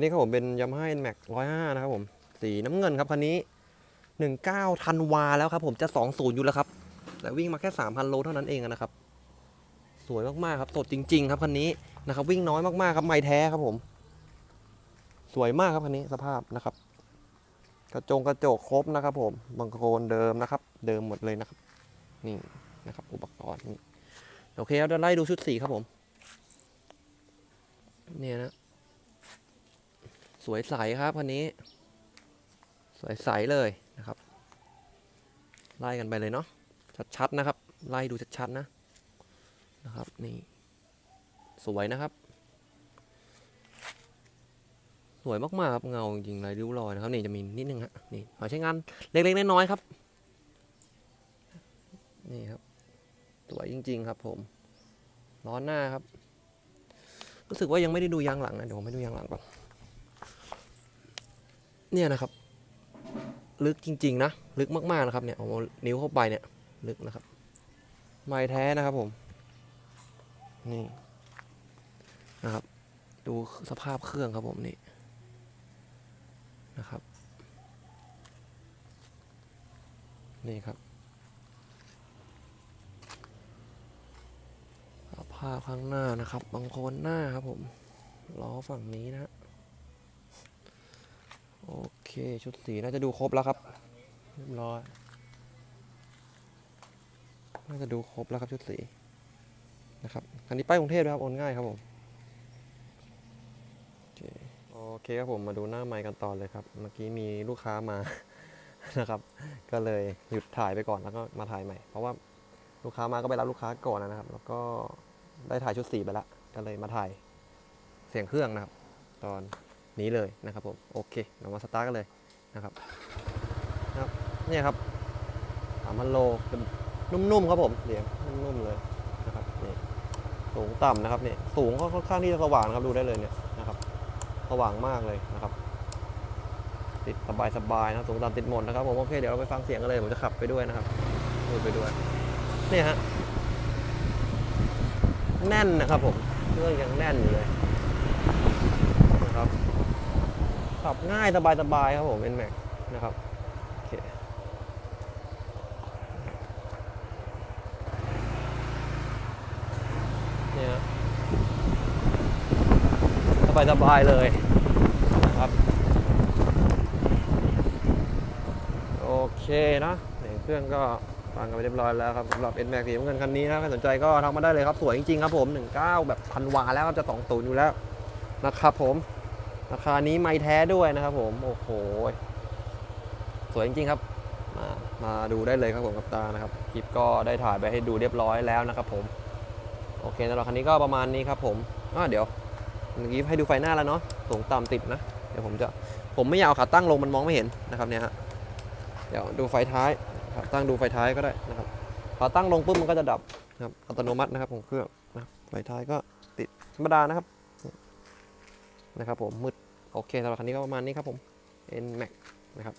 นี่ครับผมเป็นยามาฮ่าแม็กร้อยห้านะครับผม สีน้ำเงินครับคันนี้19ธันวาแล้วครับผมจะ20อยู่แล้วครับ แต่วิ่งมาแค่3,000โลเท่านั้นเองนะครับ สวยมากๆครับ สดจริง ๆ ครับคันนี้นะครับ วิ่งน้อยมากๆครับไม่แท้ครับผม สวยมากครับคันนี้สภาพนะครับ กระจงกระจกครบนะครับ ผมบังโคลนเดิมนะครับ เดิมหมดเลยนะครับ นี่นะครับ อุปกรณ์นี่โอเคเราจะไล่ดูชุดสีครับผม เนี่ยนะ สวยใสครับคันนี้ สวยใสเลยนะครับ ไล่กันไปเลยเนาะชัดๆนะครับ ไล่ดูชัดๆนะนะครับนี่สวยนะครับ สวยมากๆครับเงาจริงๆลายริ้วรอยนะครับนี่จะมีนิดนึงฮะนี่ขอใช้งานเล็กๆน้อยๆครับ นี่ครับสวยจริง ๆ ครับ ผมล้อหน้าครับ รู้สึกว่ายังไม่ได้ดูยางหลังนะเดี๋ยวผมไปดูยางหลังก่อน เนี่ยนะครับ ลึกจริง ๆ นะ ลึกมากๆนะครับเนี่ยเอานิ้วเข้าไปเนี่ยลึกนะครับ ไม้แท้นะครับผม นี่นะครับ ดูสภาพเครื่องครับผมนี่นะครับ นี่ครับภาพข้างหน้านะครับ บางคนหน้าครับผมล้อฝั่งนี้นะฮะ โอเค ชุดสีน่าจะดูครบแล้วครับเรียบร้อยน่าจะดูครบแล้วครับชุดสีนะครับคันนี้ป้ายกรุงเทพนะครับโอนง่ายครับผมโอเคคครับผมมาดูหน้าไมค์กันต่อเลยครับ เมื่อกี้มีลูกค้ามานะครับ ก็เลยหยุดถ่ายไปก่อนแล้วก็มาถ่ายใหม่ เพราะว่าลูกค้ามาก็ไปรับลูกค้าก่อนนะครับ แล้วก็ได้ถ่ายชุดสีไปละก็เลยมาถ่ายเสียงเครื่องนะครับ ตอน นี้เลยนะครับผมโอเคเรามาสตาร์ทกันเลยนะครับนะครับเนี่ยครับสามพันโลเป็นนุ่มๆครับผมเสียงนุ่มๆเลยนะครับนี่สูงต่ำนะครับเนี่ยสูงก็ค่อนข้างที่จะสว่างนะครับดูได้เลยเนี่ยนะครับสว่างมากเลยนะครับ ติดสบายๆนะสูงต่ำติดหมดนะครับผมโอเคเดี๋ยวเราไปฟังเสียงกันเลยผมจะขับไปด้วยนะครับพูไปด้วยเนี่ยฮะแน่นนะครับผมเครื่องยังแน่นอยู่เลยนะครับ ขับง่ายสบายๆครับผม n m a x นะครับโอเคเนี่ยสบายๆเลยนะครับ โอเคนะเนี่ยเครื่องก็ฟังกันไปเรียบร้อยแล้วครับสำหรับ n m a x สีน้ำเงินคันนี้นะใครสนใจก็ทักมาได้เลยครับ สวยจริงๆครับผม 19 แบบพันวาแล้วครับจะ2ตูนอยู่แล้วนะครับผม ราคานี้ไม่แท้ด้วยนะครับผม โอ้โห สวยจริงๆครับ มามาดูได้เลยครับผมกับตานะครับ คลิปก็ได้ถ่ายไปให้ดูเรียบร้อยแล้วนะครับผม โอเคสำหรับคันนี้ก็ประมาณนี้ครับผมอ่าเดี๋ยวเมื่อกี้ให้ดูไฟหน้าแล้วเนาะ สูงต่ำติดนะ เดี๋ยวผมจะ ผมไม่อยากเอาขาตั้งลงมันมองไม่เห็นนะครับเนี่ยฮะ เดี๋ยวดูไฟท้ายครับตั้งดูไฟท้ายก็ได้นะครับพอตั้งลงปุ๊บมันก็จะดับนะครับ อัตโนมัตินะครับของเครื่องนะ ไฟท้ายก็ติดธรรมดานะครับ นะครับผมมืดโอเคสำหรับคันนี้ก็ประมาณนี้ครับผม N Max นะครับ